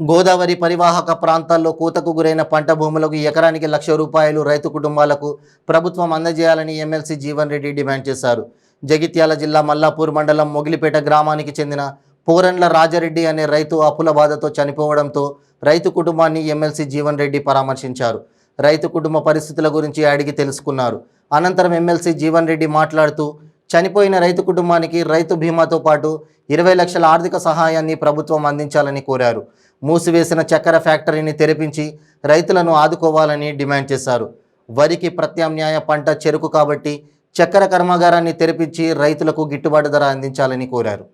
గోదావరి పరివాహక ప్రాంతాల్లో కూతకు గురైన పంట భూములకు ఎకరానికి లక్ష రూపాయలు రైతు కుటుంబాలకు ప్రభుత్వం అందజేయాలని ఎమ్మెల్సీ జీవన్ రెడ్డి డిమాండ్ చేశారు. జగిత్యాల జిల్లా మల్లాపూర్ మండలం మొగిలిపేట గ్రామానికి చెందిన పూరన్ల రాజరెడ్డి అనే రైతు అప్పుల బాధతో చనిపోవడంతో రైతు కుటుంబాన్ని ఎమ్మెల్సీ జీవన్ రెడ్డి పరామర్శించారు. రైతు కుటుంబ పరిస్థితుల గురించి అడిగి తెలుసుకున్నారు. అనంతరం ఎమ్మెల్సీ జీవన్ రెడ్డి మాట్లాడుతూ చనిపోయిన రైతు కుటుంబానికి రైతు బీమాతో పాటు ఇరవై లక్షల ఆర్థిక సహాయాన్ని ప్రభుత్వం అందించాలని కోరారు. మూసివేసిన చక్కెర ఫ్యాక్టరీని తెరిపించి రైతులను ఆదుకోవాలని డిమాండ్ చేశారు. వరికి ప్రత్యామ్నాయ పంట చెరుకు కాబట్టి చక్కెర కర్మాగారాన్ని తెరిపించి రైతులకు గిట్టుబాటు ధర అందించాలని కోరారు.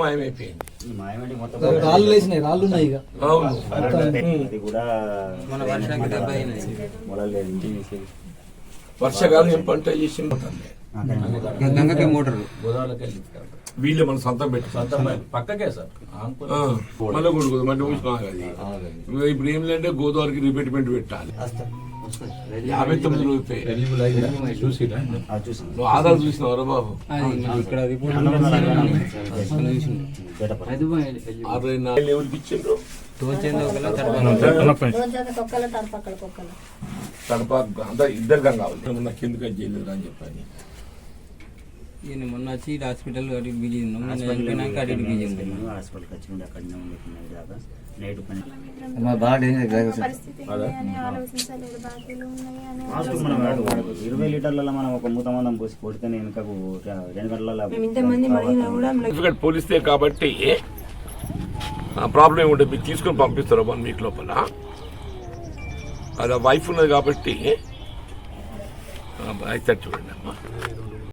మాయమైపోయింది. రాళ్ళు వేసినాయి రాళ్ళు ఉన్నాయి ఇక. అవును అది కూడా మన వర్షానికి దెబ్బ అయినాయి మొలలేదు ఇంటి తీసి వర్షాకాలం ఏం పంట చేసి గంగకే మోటార్ వీళ్ళే మన సొంతం పెట్టి పక్కకే సార్. మళ్ళీ కొడుకు మళ్ళీ ఇప్పుడు ఏం లేదంటే గోదావరికి రిపేట్మెంట్ పెట్టాలి. యాభై తొమ్మిది రూపాయలు. చూసిరా? నువ్వు ఆధార్ చూసినావరా బాబు? ఇక్కడ అరవై నాలుగు ఎవరికి ఇచ్చిండ్రు? తడప. అందరు ఇద్దరు కావాలి. నాకు ఎందుకు చేయలేదు అని చెప్పని. ఈయన మొన్న వచ్చి హాస్పిటల్ అటు బిజీ ఉన్నాం. చనిపోయినాక అటు బిజీ ఉన్నాం. నేను హాస్పిటల్కి వచ్చి ఉండి అక్కడనే ఉండుకున్నాను దాకా నైట్ పని. పరిస్థితి ఏంటి అని ఆలోచించలేదు. బాకీలు ఉన్నాయి అని లాస్ట్ మనం వాడు ఇరవై లీటర్లలో మనం ఒక మూత మందం పోసి కొడితేనే వెనుకకు రెండు గంటల పోలిస్తే కాబట్టి ప్రాబ్లం ఏముంటుంది మీరు తీసుకొని పంపిస్తారు వన్ వీక్ లోపల. అది వైఫ్ ఉన్నది కాబట్టి ఆ, అయితే చూడండి అమ్మా.